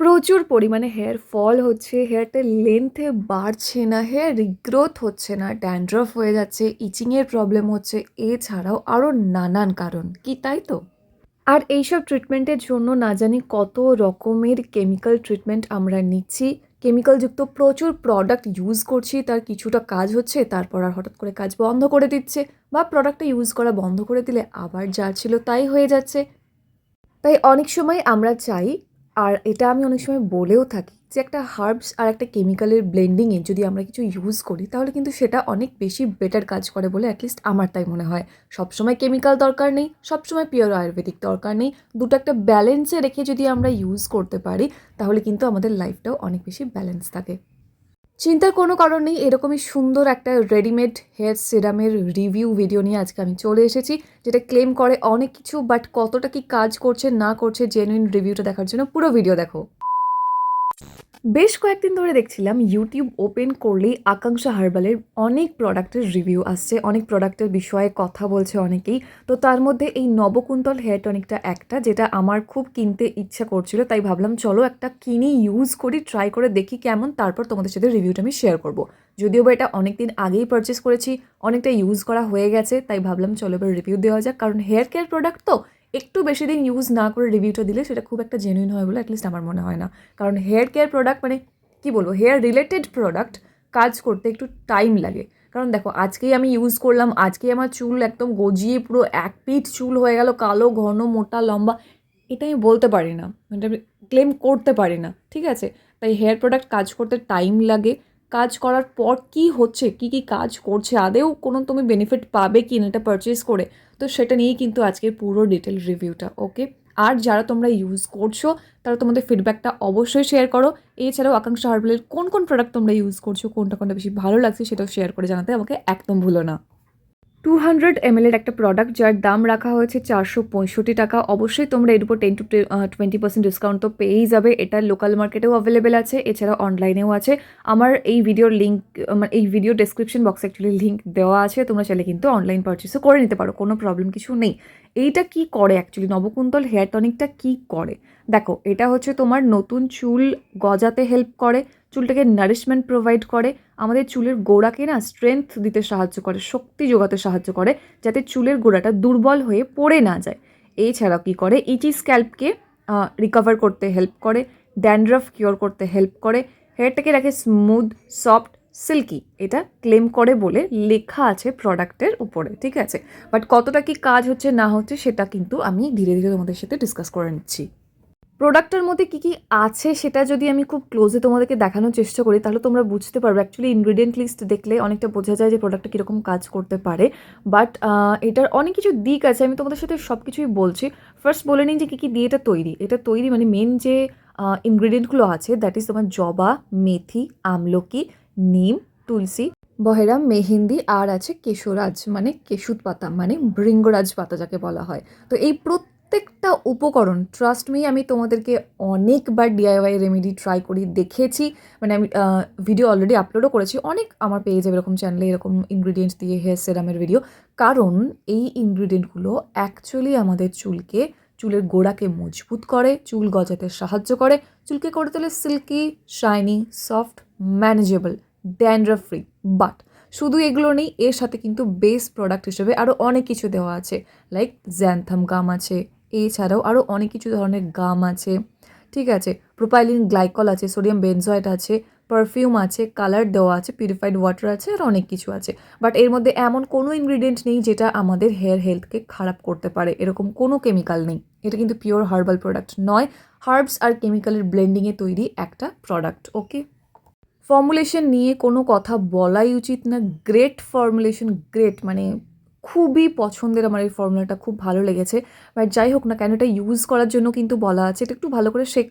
প্রচুর পরিমাণে hair fall হচ্ছে হেয়ারটা লেন্থে বাড়ছে না হেয়ার রিগ্রোথ হচ্ছে না ড্যান্ড্রফ হয়ে যাচ্ছে ইচিংয়ের প্রবলেম হচ্ছে, এছাড়াও আরও নানান কারণ, কি তাই তো? আর এইসব ট্রিটমেন্টের জন্য না জানি কত রকমের কেমিক্যাল ট্রিটমেন্ট আমরা নিচ্ছি কেমিক্যালযুক্ত প্রচুর প্রোডাক্ট ইউজ করছি, তার কিছুটা কাজ হচ্ছে, তারপর আর হঠাৎ করে কাজ বন্ধ করে দিচ্ছে, বা প্রোডাক্টটা ইউজ করা বন্ধ করে দিলে আবার যা ছিল তাই হয়ে যাচ্ছে। তাই অনেক সময় আমরা চাই আর এটা আমি অনেক সময় বলেও থাকি যে একটা হার্বস আর একটা কেমিক্যালের ব্লেন্ডিংয়ে যদি আমরা কিছু ইউজ করি, তাহলে কিন্তু সেটা অনেক বেশি বেটার কাজ করে বলে অ্যাটলিস্ট আমার তাই মনে হয়। সবসময় কেমিক্যাল দরকার নেই, সবসময় পিওর আয়ুর্বেদিক দরকার নেই। দুটো একটা ব্যালেন্সে রেখে যদি আমরা ইউজ করতে পারি, তাহলে কিন্তু আমাদের লাইফটাও অনেক বেশি ব্যালেন্স থাকে। চিন্তার কোনো কারণ নেই, এরকমই সুন্দর একটা রেডিমেড হেয়ার সিরামের রিভিউ ভিডিও নিয়ে আজকে আমি চলে এসেছি, যেটা ক্লেম করে অনেক কিছু বাট কতটা কি কাজ করছে, না করছে জেনুইন রিভিউটা দেখার জন্য পুরো ভিডিও দেখো। বেশ কয়েকদিন ধরে দেখছিলাম ইউটিউব ওপেন করলেই আকাঙ্ক্ষা হার্বালের অনেক প্রোডাক্টের রিভিউ আসছে, অনেক প্রোডাক্টের বিষয়ে কথা বলছে অনেকেই। তো তার মধ্যে এই নবকুন্তল হেয়ার টনিকটা একটা যেটা আমার খুব কিনতে ইচ্ছা করছিল, তাই ভাবলাম চলো একটা কিনে ইউজ করি ট্রাই করে দেখি কেমন, তারপর তোমাদের সাথে রিভিউটা আমি শেয়ার করব। যদিও বা এটা অনেক দিন আগেই পারচেস করেছি, অনেকটা ইউজ করা হয়ে গেছে, তাই ভাবলাম চলো এবার রিভিউ দেওয়া যাক, কারণ হেয়ার কেয়ার প্রোডাক্ট তো একটু বেশি দিন ইউজ না করে রিভিউটা দিলে সেটা খুব একটা জেনুইন হয় বলে অ্যাটলিস্ট আমার মনে হয় না। কারণ হেয়ার কেয়ার প্রোডাক্ট মানে কী বলব? হেয়ার রিলেটেড প্রোডাক্ট কাজ করতে একটু টাইম লাগে। কারণ দেখো, আজকেই আমি ইউজ করলাম, আজকেই আমার চুল একদম গজিয়ে পুরো এক পিঠ চুল হয়ে গেল, কালো, ঘন, মোটা, লম্বা। এটা আমি বলতে পারি না। মানে ক্লেম করতে পারি না। ঠিক আছে? তাই হেয়ার প্রোডাক্ট কাজ করতে টাইম লাগে। কাজ করার পর কি হচ্ছে, কি কি কাজ করছে, আদেও কোনো তুমি বেনিফিট পাবে কি না এটা পারচেস করে, তো সেটা নিয়েই কিন্তু আজকের পুরো ডিটেল রিভিউটা ওকে আর যারা তোমরা ইউজ করছ, তারা তোমাদের ফিডব্যাকটা অবশ্যই শেয়ার করো। এছাড়াও আকাঙ্ক্ষা হার্বালের কোন কোন প্রোডাক্ট তোমরা ইউজ করছ, কোনটা কোনটা বেশি ভালো লাগছে সেটাও শেয়ার করে জানাতে আমাকে একদম ভুলো না। টু হান্ড্রেড এমএলের একটা প্রোডাক্ট যার দাম রাখা হয়েছে চারশো পঁয়ষট্টি টাকা। অবশ্যই তোমরা এর উপর ten to twenty percent discount তো পেয়েই যাবে। এটা লোকাল মার্কেটেও অ্যাভেলেবেল আছে, এছাড়া অনলাইনেও আছে। আমার এই ভিডিওর লিঙ্ক মানে এই ভিডিও ডেসক্রিপশন বক্সে অ্যাকচুয়ালি লিঙ্ক দেওয়া আছে। তোমরা চাইলে কিন্তু অনলাইন পারচেসও করে নিতে পারো, কোনো প্রবলেম কিছু নেই। এইটা কি করে অ্যাকচুয়ালি নবকুন্তল হেয়ার টনিকটা কি করে? দেখো, এটা হচ্ছে তোমার নতুন চুল গজাতে হেল্প করে। চুলটাকে নারিশমেন্ট প্রোভাইড করে, আমাদের চুলের গোড়াকে না স্ট্রেংথ দিতে সাহায্য করে, শক্তি যোগাতে সাহায্য করে, যাতে চুলের গোড়াটা দুর্বল হয়ে পড়ে না যায়। এছাড়াও কী করে? ইচি স্ক্যাল্পকে রিকভার করতে হেল্প করে ড্যান্ড্রাফ কিওর করতে হেল্প করে হেয়ারটাকে রাখে স্মুথ সফট সিল্কি এটা ক্লেম করে বলে লেখা আছে প্রোডাক্টের উপরে, ঠিক আছে? বাট কতটা কি কাজ হচ্ছে না হচ্ছে সেটা কিন্তু আমি ধীরে ধীরে তোমাদের সাথে ডিসকাস করে নিচ্ছি। প্রোডাক্টের মধ্যে কী কী আছে সেটা যদি আমি খুব ক্লোজে তোমাদেরকে দেখানোর চেষ্টা করি, তাহলে তোমরা বুঝতে পারবে। অ্যাকচুয়ালি ইনগ্রিডিয়েন্ট লিস্ট দেখলে অনেকটা বোঝা যায় যে প্রোডাক্টটা কীরকম কাজ করতে পারে। বাট এটার অনেক কিছু দিক আছে, আমি তোমাদের সাথে সব কিছুই বলছি। ফার্স্ট বলে নিই যে কী কী দিয়ে এটা তৈরি। এটা তৈরি মানে মেন যে ইনগ্রিডিয়েন্টগুলো আছে দ্যাট ইজ তোমার জবা, মেথি, আমলকি, নিম, তুলসী, বহেরা, মেহেন্দি, আর আছে কেশরাজ মানে কেশুত পাতা মানে ভৃঙ্গরাজ পাতা যাকে বলা হয়। তো এই প্রত্যেকটা উপকরণ ট্রাস্ট মি আমি তোমাদেরকে অনেকবার ডিআইওয়াই রেমেডি ট্রাই করি, দেখেছি। মানে আমি ভিডিও অলরেডি আপলোডও করেছি। অনেক আমার পেয়ে যাবে এরকম চ্যানেলে এরকম ইনগ্রিডিয়েন্টস দিয়ে হেয়ার সেরামের ভিডিও কারণ এই ইনগ্রিডিয়েন্টগুলো অ্যাকচুয়ালি আমাদের চুলকে, চুলের গোড়াকে মজবুত করে, চুল গজাতে সাহায্য করে। চুলকে করে তোলে silky shiny soft manageable dandruff free but শুধু এগুলো নেই, এর সাথে কিন্তু বেস প্রোডাক্ট হিসেবে আরও অনেক কিছু দেওয়া আছে। লাইক জ্যান্থাম গাম আছে এছাড়াও আরও অনেক কিছু ধরনের গাম আছে, ঠিক আছে? প্রোপাইলিন গ্লাইকল আছে, সোডিয়াম বেনজয়েড আছে, পারফিউম আছে, কালার দেওয়া আছে, পিউরিফাইড ওয়াটার আছে, আর অনেক কিছু আছে। বাট এর মধ্যে এমন কোনো ইনগ্রিডিয়েন্ট নেই যেটা আমাদের হেয়ার হেলথকে খারাপ করতে পারে। এরকম কোনো কেমিক্যাল নেই। এটা কিন্তু পিওর হার্বাল প্রোডাক্ট নয়। হার্বস আর কেমিক্যালের ব্লেন্ডিংয়ে তৈরি একটা প্রোডাক্ট, ওকে? ফর্মুলেশন নিয়ে কোনো কথা বলাই উচিত না। গ্রেট ফর্মুলেশন, গ্রেট মানে খুবই পছন্দের আমার এই ফর্মুলাটা খুব ভালো লেগেছে। বাট যাই হোক না কেন, এটা ইউজ করার জন্য কিন্তু বলা আছে। এটা একটু ভালো করে শেক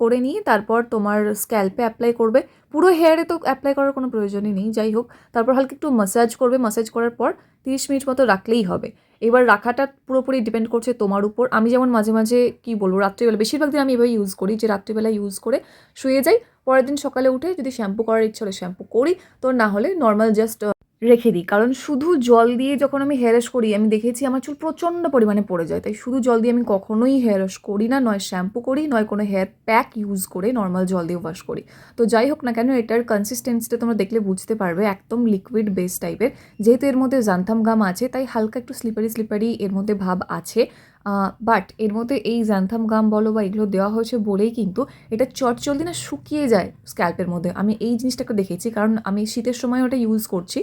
করে নিয়ে তারপর তোমার স্ক্যাল্পে অ্যাপ্লাই করবে। পুরো হেয়ারে তো অ্যাপ্লাই করার কোনো প্রয়োজনই নেই। যাই হোক, তারপর হালকা একটু মাসাজ করবে। মাসাজ করার পর তিরিশ মিনিট মতো রাখলেই হবে। এবার রাখাটা পুরোপুরি ডিপেন্ড করছে তোমার উপর। আমি যেমন মাঝে মাঝে কী বলব, রাত্রিবেলা, বেশিরভাগ দিন আমি এভাবে ইউজ করি যে রাত্রিবেলা ইউজ করে শুয়ে যাই। পরের দিন সকালে উঠে যদি শ্যাম্পু করার ইচ্ছা হলে শ্যাম্পু করি। তো না হলে নর্মাল জাস্ট রেখে দিই। কারণ শুধু জল দিয়ে যখন আমি হেয়ার ওয়াশ করি, আমি দেখেছি আমার চুল প্রচণ্ড পরিমাণে পড়ে যায়। তাই শুধু জল দিয়ে আমি কখনোই হেয়ার ওয়াশ করি না, নয় শ্যাম্পু করি, নয় কোনো হেয়ার প্যাক ইউজ করে নর্মাল জল দিয়ে ওয়াশ করি। তো যাই হোক না কেন, এটার কনসিস্টেন্সিটা তোমরা দেখলে বুঝতে পারবে, একদম লিকুইড বেস টাইপের যেহেতু এর মধ্যে জান্থাম গাম আছে, তাই হালকা একটু স্লিপারি স্লিপারি এর মধ্যে ভাব আছে। বাট এর মধ্যে এই জ্যান্থাম গাম বলো বা এগুলো দেওয়া হয়েছে বলেই কিন্তু এটা চটচলদি না শুকিয়ে যায় স্ক্যাল্পের মধ্যে। আমি এই জিনিসটাকে দেখেছি, কারণ আমি শীতের সময় ওটা ইউজ করছি।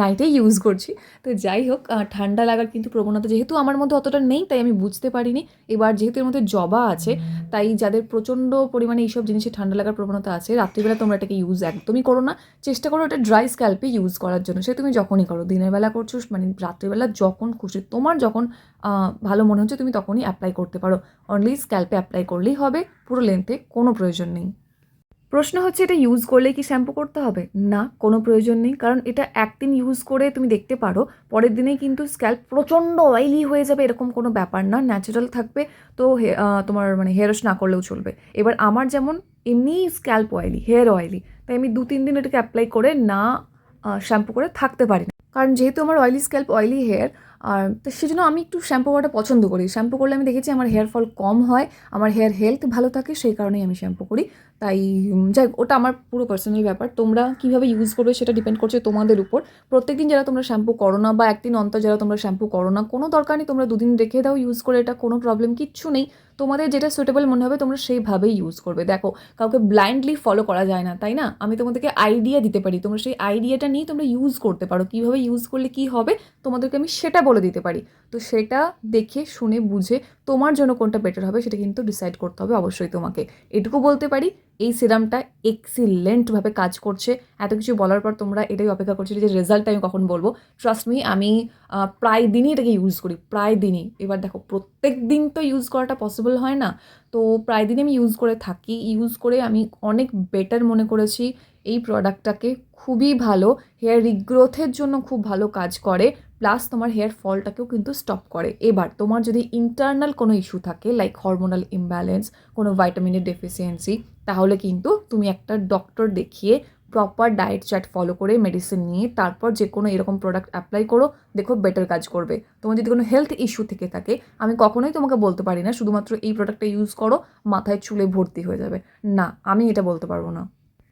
নাইটেই ইউজ করছি। তো যাই হোক ঠান্ডা লাগার কিন্তু প্রবণতা যেহেতু আমার মধ্যে অতটা নেই, তাই আমি বুঝতে পারিনি। এবার যেহেতু এর মধ্যে জবা আছে, তাই যাদের প্রচণ্ড পরিমাণে এইসব জিনিসে ঠান্ডা লাগার প্রবণতা আছে, রাত্রিবেলা তোমরা এটাকে ইউজ একদমই করো না। চেষ্টা করো এটা ড্রাই স্ক্যাল্পে ইউজ করার জন্য। সে তুমি যখনই করো, দিনের বেলা করছ মানে রাত্রিবেলা যখন খুশি, তোমার যখন ভালো মনে হচ্ছে, তুমি তখনই অ্যাপ্লাই করতে পারো। অনলি স্ক্যাল্পে অ্যাপ্লাই করলেই হবে, পুরো লেন্থে কোনো প্রয়োজন নেই। প্রশ্ন হচ্ছে এটা ইউজ করলে কি শ্যাম্পু করতে হবে? না, কোনো প্রয়োজন নেই। কারণ এটা একদিন ইউজ করে তুমি দেখতে পারো, পরের দিনেই কিন্তু স্ক্যাল্প প্রচণ্ড অয়েলি হয়ে যাবে এরকম কোনো ব্যাপার না। ন্যাচারাল থাকবে। তো তোমার মানে হেয়ার ওয়াশ না করলেও চলবে। এবার আমার যেমন এমনি স্ক্যাল্প অয়েলি হেয়ার অয়েলি তাই আমি দু তিন দিন এটাকে অ্যাপ্লাই করে না শ্যাম্পু করে থাকতে পারি না। কারণ যেহেতু আমার অয়েলি স্ক্যাল্প অয়েলি হেয়ার আর তো সেজন্য আমি একটু শ্যাম্পু করাটা পছন্দ করি। শ্যাম্পু করলে আমি দেখেছি আমার হেয়ার ফল কম হয়, আমার হেয়ার হেলথ ভালো থাকে, সেই কারণেই আমি শ্যাম্পু করি। তাই যাই ওটা আমার পুরো পার্সোনাল ব্যাপার। তোমরা কীভাবে ইউজ করবে সেটা ডিপেন্ড করছে তোমাদের উপর। প্রত্যেকদিন যারা তোমরা শ্যাম্পু করো না বা একদিন অন্তর যারা তোমরা শ্যাম্পু করো না কোনো দরকার নেই, তোমরা দুদিন রেখে দাও ইউজ করে এটা, কোনো প্রবলেম কিচ্ছু নেই। তোমাদের যেটা সুটেবল মনে হবে, তোমরা সেইভাবেই ইউজ করবে। দেখো, কাউকে ব্লাইন্ডলি ফলো করা যায় না, তাই না? আমি তোমাদেরকে আইডিয়া দিতে পারি। তোমরা সেই আইডিয়াটা নিয়ে তোমরা ইউজ করতে পারো। কীভাবে ইউজ করলে কী হবে, তোমাদেরকে আমি সেটা বলে দিতে পারি। তো সেটা দেখে, শুনে, বুঝে তোমার জন্য কোনটা বেটার হবে সেটা কিন্তু ডিসাইড করতে হবে অবশ্যই তোমাকে। এটুকু বলতে পারি, এই সিরামটা এক্সিলেন্টভাবে কাজ করছে। এত কিছু বলার পর তোমরা এটাই অপেক্ষা করছিলে যে রেজাল্ট আমি কখন বলব। ট্রাস্ট মি আমি প্রায় দিনই এটাকে ইউজ করি, প্রায় দিনই। এবার দেখো, প্রত্যেক দিন তো ইউজ করাটা পসিবল হয় না। তো প্রায় দিনই আমি ইউজ করে থাকি। ইউজ করে আমি অনেক বেটার মনে করেছি। এই প্রোডাক্টটাকে খুবই ভালো হেয়ার রিগ্রোথের জন্য খুব ভালো কাজ করে। প্লাস তোমার হেয়ার ফলটাকেও কিন্তু স্টপ করে। এবার তোমার যদি ইন্টারনাল কোনো ইস্যু থাকে লাইক হরমোনাল ইমব্যালেন্স কোনো ভাইটামিনের ডেফিসিয়েন্সি তাহলে কিন্তু তুমি একটা ডক্টর দেখিয়ে প্রপার ডায়েট চার্ট ফলো করে মেডিসিন নিয়ে তারপর যে কোনো এরকম প্রোডাক্ট অ্যাপ্লাই করো, দেখো বেটার কাজ করবে। তোমার যদি কোনো হেলথ ইস্যু থেকে থাকে, আমি কখনোই তোমাকে বলতে পারি না, শুধুমাত্র এই প্রোডাক্টটা ইউজ করো, মাথায় চুলে ভর্তি হয়ে যাবে। না, আমি এটা বলতে পারব না।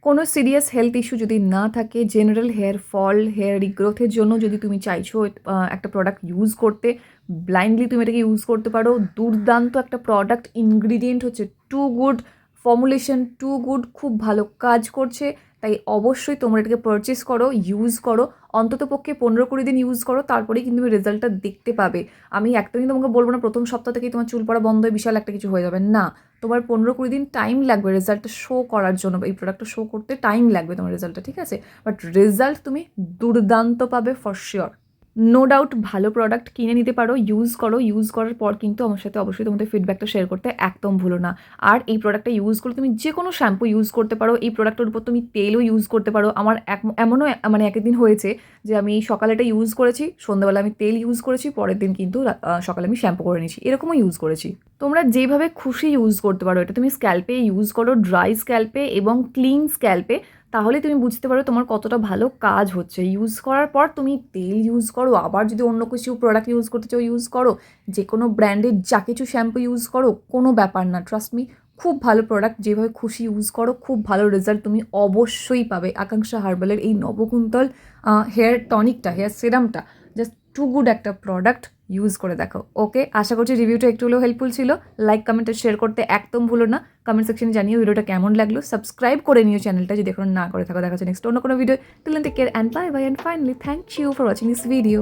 কোনো সিরিয়াস হেলথ ইস্যু যদি না থাকে জেনারেল হেয়ার ফল হেয়ার রিগ্রোথের জন্য যদি তুমি চাইছো একটা প্রোডাক্ট ইউজ করতে ব্লাইন্ডলি তুমি এটাকে ইউজ করতে পারো। দুর্দান্ত একটা প্রোডাক্ট ইনগ্রিডিয়েন্ট হচ্ছে too good formulation too good খুব ভালো কাজ করছে। তাই অবশ্যই তোমরা এটাকে পারচেস করো ইউজ করো। অন্তত পক্ষে পনেরো কুড়ি দিন ইউজ করো, তারপরেই কিন্তু তুমি রেজাল্টটা দেখতে পাবে। আমি একদমই তোমাকে বলব না, প্রথম সপ্তাহ থেকেই তোমার চুল পড়া বন্ধ হয়ে বিশাল একটা কিছু হয়ে যাবে। না, তোমার পনেরো কুড়ি দিন টাইম লাগবে রেজাল্টটা শো করার জন্য এই প্রোডাক্টটা শো করতে টাইম লাগবে তোমার রেজাল্টটা ঠিক আছে? বাট রেজাল্ট তুমি দুর্দান্ত পাবে ফর শিওর নো ডাউট ভালো প্রোডাক্ট কিনে নিতে পারো ইউজ করো ইউজ করার পর কিন্তু আমার সাথে অবশ্যই তোমাদের ফিডব্যাকটা শেয়ার করতে একদম ভুলো না। আর এই প্রোডাক্টটা ইউজ করে তুমি যে কোনো শ্যাম্পু ইউজ করতে পারো, এই প্রোডাক্টের উপর তুমি তেলও ইউজ করতে পারো। আমার এক, এমনও মানে একদিন হয়েছে যে আমি সকালে এটা ইউজ করেছি, সন্ধ্যাবেলা আমি তেল ইউজ করেছি, পরের দিন কিন্তু সকালে আমি শ্যাম্পু করে নিয়েছি। এরকমও ইউজ করেছি। তোমরা যেভাবে খুশি ইউজ করতে পারো, এটা তুমি স্ক্যাল্পে ইউজ করো ড্রাই স্ক্যাল্পে এবং ক্লিন স্ক্যাল্পে তাহলে তুমি বুঝতে পারো তোমার কতটা ভালো কাজ হচ্ছে। ইউজ করার পর তুমি তেল ইউজ করো, আবার যদি অন্য কিছু প্রোডাক্ট ইউজ করতে চাও ইউজ করো। যে কোনো ব্র্যান্ডের যা কিছু শ্যাম্পু ইউজ করো, কোনো ব্যাপার না। ট্রাস্ট মি খুব ভালো প্রোডাক্ট যেভাবে খুশি ইউজ করো, খুব ভালো রেজাল্ট তুমি অবশ্যই পাবে। আকাঙ্ক্ষা হার্বালের এই নবকুন্তল হেয়ার টনিকটা হেয়ার সিরামটা জাস্ট টু গুড একটা প্রোডাক্ট ইউজ করে দেখো। ওকে আশা করছি রিভিউটা একটু হলেও হেল্পফুল ছিল। লাইক কমেন্ট শেয়ার করতে একদম ভুলো না। কমেন্ট সেকশনে জানিও ভিডিওটা কেমন লাগল। সাবস্ক্রাইব করে নিও চ্যানেলটা যদি এখন না করে থাকো। দেখা যাচ্ছে নেক্সট অন্য কোনো video till take care and bye bye and finally thank you for watching this video